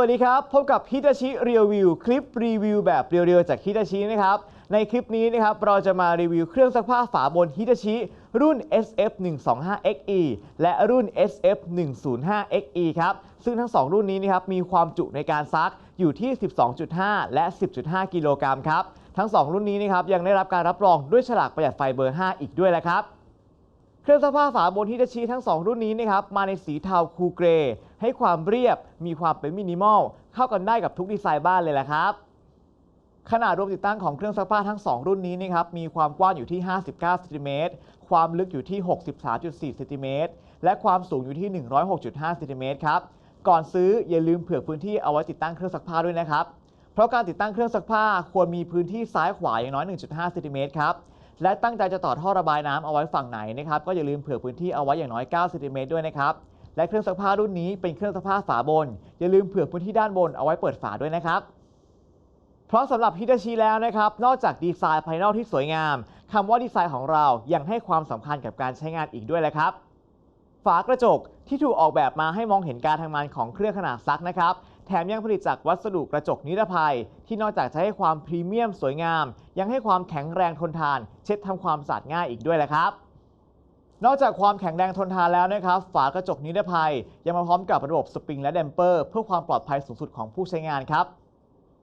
วัสดีครับ พบกับฮิตาชิเรียวิวคลิปรีวิวแบบเรียวๆจากฮิตาชินะครับ ในคลิปนี้นะครับเราจะมารีวิวเครื่องซักผ้าฝาบนฮิตาชิรุ่น SF 1 2 5 XE และรุ่น SF 1 0 5 XE ครับ ซึ่งทั้ง 2 รุ่นนี้นะครับมีความจุในการซักอยู่ที่ 12.5 และ 10.5 กิโลกรัมครับ ทั้ง 2 รุ่นนี้นะครับยังได้รับการรับรองด้วยฉลากประหยัดไฟเบอร์ 5 อีกด้วยแหละครับ เครื่องซักผ้าฝาบนฮิตาชิทั้ง 2 รุ่นนี้นะครับมาในสีเทาคูเกรย์ให้ความเรียบมีความเป็นมินิมอล เข้ากันได้กับทุกดีไซน์บ้านเลยแหละครับขนาดรวมติดตั้งของเครื่องซักผ้าทั้ง 2 รุ่นนี้นะครับมีความกว้างอยู่ที่ 59เซนติเมตรความลึกอยู่ที่ 63.4เซนติเมตรและความสูงอยู่ที่ 106.5เซนติเมตรครับก่อนซื้ออย่าลืมเผื่อพื้นที่เอาไว้ติดตั้งเครื่องซักผ้าด้วยนะครับ เพราะการติดตั้งเครื่องซักผ้าควรมีพื้นที่ซ้ายขวาอย่างน้อย 1.5ซนติเมตรครับ และตั้งใจจะต่อท่อระบายน้ำเอาไว้ฝั่งไหนนะครับก็อย่าลืมเผื่อพื้นที่เอาไว้อย่างน้อย9เซนติเมตรด้วยนะครับและเครื่องซักผ้ารุ่นนี้เป็นเครื่องซักผ้าฝาบน อย่าลืมเผื่อพื้นที่ด้านบนเอาไว้เปิดฝาด้วยนะครับเพราะสำหรับฮิตาชิแล้วนะครับนอกจากดีไซน์ภายนอกที่สวยงามคำว่าดีไซน์ของเรายังให้ความสำคัญกับการใช้งานอีกด้วยแหละครับ ฝากระจกที่ถูกออกแบบมาให้มองเห็นการทำงานของเครื่องขนาดซักนะครับ แถมยังผลิตจากวัสดุกระจกนิรภัย ที่นอกจากจะให้ความพรีเมียมสวยงาม ยังให้ความแข็งแรงทนทาน เช็ดทำความสะอาดง่ายอีกด้วยแหละครับนอกจากความแข็งแรงทนทานแล้วนะครับ ฝากระจกนิรภัย ยังมาพร้อมกับระบบสปริงและแดมเปอร์เพื่อความปลอดภัยสูงสุดของผู้ใช้งานครับ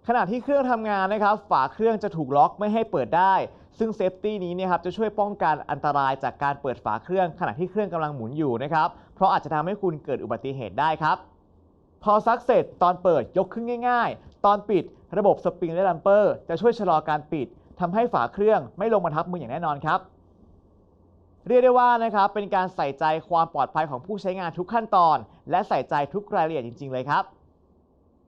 ขณะที่เครื่องทำงานนะครับ ฝาเครื่องจะถูกล็อกไม่ให้เปิดได้ ซึ่งเซฟตี้นี้นะครับจะช่วยป้องกันอันตรายจากการเปิดฝาเครื่อง ขณะที่เครื่องกำลังหมุนอยู่นะครับ เพราะอาจจะทำให้คุณเกิดอุบัติเหตุได้ครับ พอซักเสร็จตอนเปิดยกขึ้นง่ายๆ ตอนปิดระบบสปริงและดัมเปอร์จะช่วยชะลอการปิดทำให้ฝาเครื่องไม่ลงมาทับมืออย่างแน่นอนครับ เรียกได้ว่านะครับเป็นการใส่ใจความปลอดภัยของผู้ใช้งานทุกขั้นตอน และใส่ใจทุกรายละเอียดจริง ๆ เลยครับ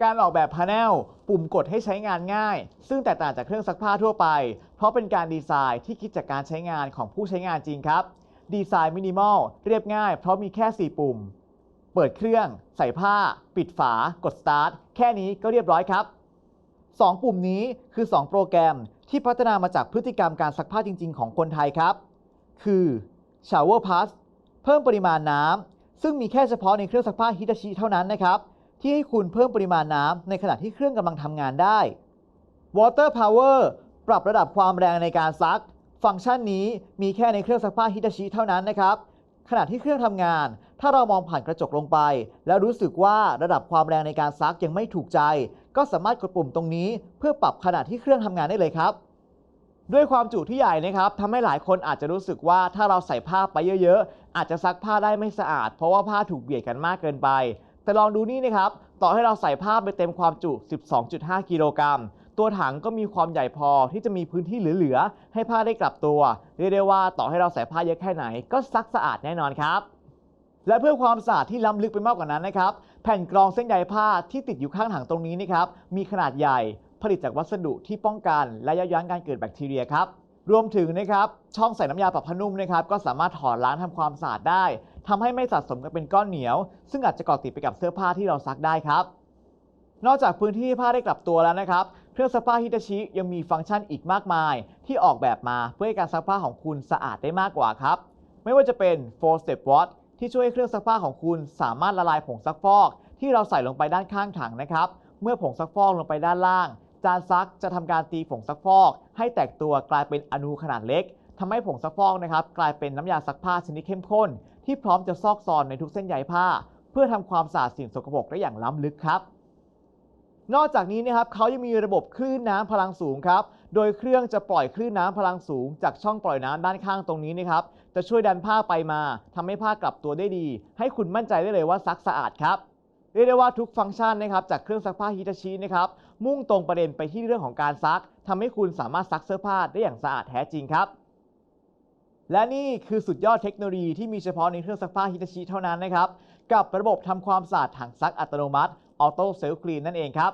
การออกแบบพา n e l ปุ่มกดให้ใช้งานง่าย ซึ่งแตกต่างจากเครื่องซักผ้าทั่วไป เพราะเป็นการดีไซน์ที่คิดจากการใช้งานของผู้ใช้งานจริงครับ ดีไซน์มินิมอลเรียบง่าย เพราะมีแค่ 4 ปุ่ม เปิดเครื่อง ใส่ผ้า ปิดฝา กด start แค่นี้ก็เรียบร้อยครับ 2 ปุ่มนี้คือ 2 โปรแกรมที่พัฒนามาจากพฤติกรรมการซักผ้าจริง ๆ ของคนไทยครับ คือ Shower Plus เพิ่มปริมาณน้ำซึ่งมีแค่เฉพาะในเครื่องซักผ้า Hitachi เท่านั้นนะครับที่ให้คุณเพิ่มปริมาณน้ำในขณะที่เครื่องกำลังทำงานได้ Water Power ปรับระดับความแรงในการซัก ฟังก์ชันนี้มีแค่ในเครื่องซักผ้า Hitachi เท่านั้นนะครับ ขณะที่เครื่องทำงาน ถ้าเรามองผ่านกระจกลงไป แล้วรู้สึกว่าระดับความแรงในการซักยังไม่ถูกใจ ก็สามารถกดปุ่มตรงนี้ เพื่อปรับขนาดที่เครื่องทำงานได้เลยครับ ด้วยความจุที่ใหญ่นะครับทำให้หลายคนอาจจะรู้สึกว่าถ้าเราใส่ผ้าไปเยอะๆ อาจจะซักผ้าได้ไม่สะอาด เพราะว่าผ้าถูกเบียดกันมากเกินไป แต่ลองดูนี่นะครับ ต่อให้เราใส่ผ้าไปเต็มความจุ 12.5 กิโลกรัม ตัวถังก็มีความใหญ่พอที่จะมีพื้นที่เหลือๆ ให้ผ้าได้กลับตัว เรียกได้ว่าต่อให้เราใส่ผ้าเยอะแค่ไหน ก็ซักสะอาดแน่นอนครับ และเพื่อความสะอาดที่ล้ำลึกไปมากกว่านั้นนะครับ แผ่นกรองเส้นใยผ้าที่ติดอยู่ข้างถังตรงนี้นะครับ มีขนาดใหญ่ ผลิตจากวัสดุที่ป้องกัน และยับยั้งการเกิดแบคทีเรียครับ รวมถึงนะครับช่องใส่น้ำยาปรับผ้านุ่มนะครับก็สามารถถอดล้างทำความสะอาดได้ทำให้ไม่สะสมกันเป็นก้อนเหนียว ซึ่งอาจจะเกาะติดไปกับเสื้อผ้าที่เราซักได้ครับนอกจากพื้นที่ผ้าได้กลับตัวแล้วนะครับ เครื่องซักผ้าฮิตาชิยังมีฟังก์ชันอีกมากมาย ที่ออกแบบมาเพื่อให้การซักผ้าของคุณสะอาดได้มากกว่าครับ ไม่ว่าจะเป็น 4 step wash ที่ช่วยให้เครื่องซักผ้าของคุณสามารถละลายผงซักฟอก ที่เราใส่ลงไปด้านข้างถังนะครับ เมื่อผงซักฟอกลงไปด้านล่าง จานซักจะทำการตีผงซักฟอก ให้แตกตัวกลายเป็นอนูขนาดเล็กทำให้ผงซักฟอกนะครับกลายเป็นน้ำยาซักผ้าชนิดเข้มข้น ที่พร้อมจะซอกซอนในทุกเส้นใยผ้า เพื่อทำความสะอาดสิ่งสกปรกได้อย่างล้ำลึกครับ นอกจากนี้นะครับเขายังมีระบบคลื่นน้ำพลังสูงครับ โดยเครื่องจะปล่อยคลื่นน้ำพลังสูง จากช่องปล่อยน้ำด้านข้างตรงนี้นะครับ จะช่วยดันผ้าไปมาทำให้ผ้ากลับตัวได้ดี ให้คุณมั่นใจได้เลยว่าซักสะอาดครับเรียกได้ว่าทุกฟังก์ชันนะครับจากเครื่องซักผ้าฮิตาชินะครับมุ่งตรงประเด็นไปที่เรื่องของการซักทำให้คุณสามารถซักเสื้อผ้าได้อย่างสะอาดแท้จริงครับและนี่คือสุดยอดเทคโนโลยีที่มีเฉพาะในเครื่องซักผ้าฮิตาชิเท่านั้นนะครับ กับระบบทำความสะอาดถังซักอัตโนมัติ Auto Self Clean นั่นเองครับ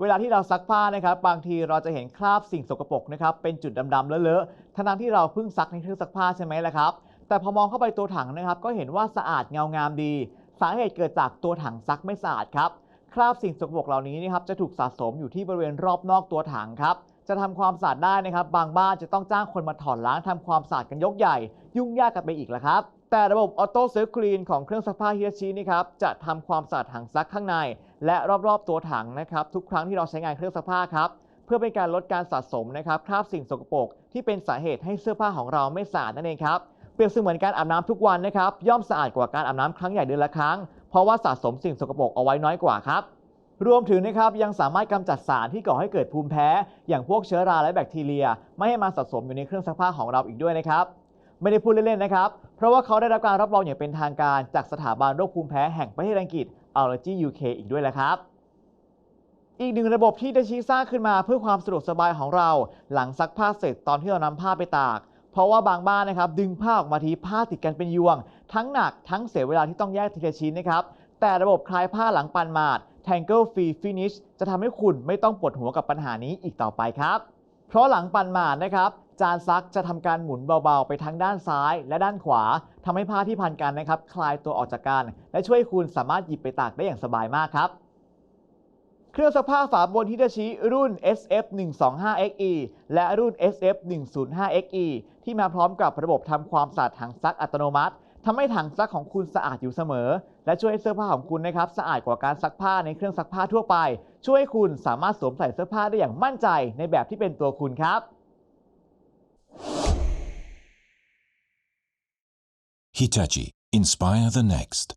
เวลาที่เราซักผ้านะครับบางทีเราจะเห็นคราบสิ่งสกปรกนะครับเป็นจุดดำๆเลอะๆทั้งที่เราเพิ่งซักในเครื่องซักผ้าใช่ไหมล่ะครับ แต่พอมองเข้าไปตัวถังนะครับ ก็เห็นว่าสะอาดเงางามดี สาเหตุเกิดจากตัวถังซักไม่สะอาดครับคราบสิ่งสกปรกเหล่านี้นะครับจะถูกสะสมอยู่ที่บริเวณรอบนอกตัวถังครับจะทำความสะอาดได้นะครับ บางบ้านจะต้องจ้างคนมาถอนล้างทำความสะอาดกันยกใหญ่ ยุ่งยากกันไปอีกแล้วครับ แต่ระบบออโต้เซลคลีนของเครื่องซักผ้าฮิตาชินี่ครับจะทำความสะอาดถังซักข้างใน และรอบๆตัวถังนะครับทุกครั้งที่เราใช้งานเครื่องซักผ้าครับเพื่อเป็นการลดการสะสมนะครับคราบสิ่งสกปรกที่เป็นสาเหตุให้เสื้อผ้าของเราไม่สะอาดนั่นเองครับเปรียบเสมือนการอาบน้ำทุกวันนะครับย่อมสะอาดกว่าการอาบน้ำครั้งใหญ่เดือนละครั้ง เพราะว่าสะสมสิ่งสกปรกเอาไว้น้อยกว่าครับรวมถึงนะครับยังสามารถกำจัดสารที่ก่อให้เกิดภูมิแพ้ อย่างพวกเชื้อราและแบคทีเรีย ไม่ให้มาสะสมอยู่ในเครื่องซักผ้าของเราอีกด้วยนะครับ ไม่ได้พูดเล่นๆนะครับ เพราะว่าเขาได้รับการรับรองอย่างเป็นทางการจากสถาบันโรคภูมิแพ้แห่งประเทศอังกฤษ Allergy UK อีกด้วยแหละครับ อีกหนึ่งระบบที่ได้ชี้สร้างขึ้นมาเพื่อความสะดวกสบายของเรา หลังซักผ้าเสร็จตอนที่เรานำผ้าไปตาก เพราะว่าบางบ้านนะครับ ดึงผ้าออกมาทีผ้าติดกันเป็นยวง ทั้งหนักทั้งเสียเวลาที่ต้องแยกทีละชิ้นนะครับแต่ระบบคลายผ้าหลังปันมาด Tangle Free Finish จะทำให้คุณไม่ต้องปวดหัวกับปัญหานี้อีกต่อไปครับ เพราะหลังปันมาดนะครับ จานซักจะทำการหมุนเบาๆ ไปทั้งด้านซ้ายและด้านขวาทำให้ผ้าที่พันกันนะครับ คลายตัวออกจากกัน และช่วยคุณสามารถหยิบไปตากได้อย่างสบายมากครับ เครื่องซักผ้าฝาบนฮิตาชิรุ่น SF 125 XE และรุ่น SF 105 XE ที่มาพร้อมกับระบบทำความสะอาดถังซักอัตโนมัติทำให้ถังซักของคุณสะอาดอยู่เสมอ และช่วยให้เสื้อผ้าของคุณนะครับสะอาดกว่าการซักผ้าในเครื่องซักผ้าทั่วไป ช่วยให้คุณสามารถสวมใส่เสื้อผ้าได้อย่างมั่นใจในแบบที่เป็นตัวคุณครับ Hitachi. Inspire the next.